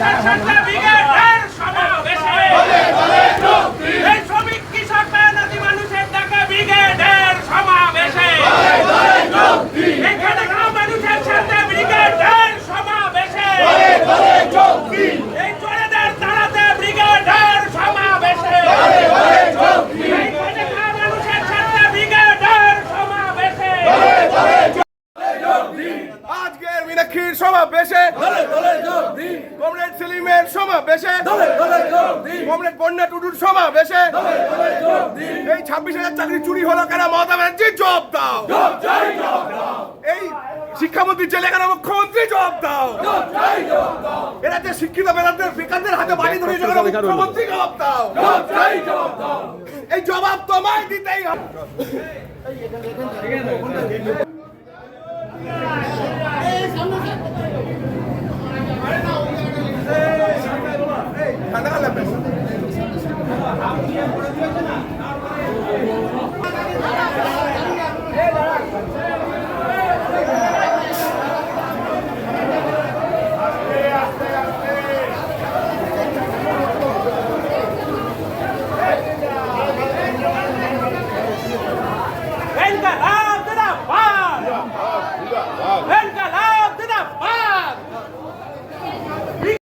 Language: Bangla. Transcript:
சட்ட விகடன் মীনাক্ষীর সমাবেশে। কমরেড সেলিমের সমাবেশে। কমরেড বন্যা টুটুর সমাবেশে। এই ছাব্বিশ হাজার চাকরি চুরি হলো কেন? মমতা ব্যানার্জি জবাব দাও। এই শিক্ষামন্ত্রী জেলে কেন? মুখ্যমন্ত্রী জবাব দাও। এরা যে শিক্ষিত বেকারদের বেকারদের হাতে বাড়ি ধরে কেন? মুখ্যমন্ত্রী জবাব দাও। এই জবাব তোমায় দিতেই হবে। Venga, ¡ah!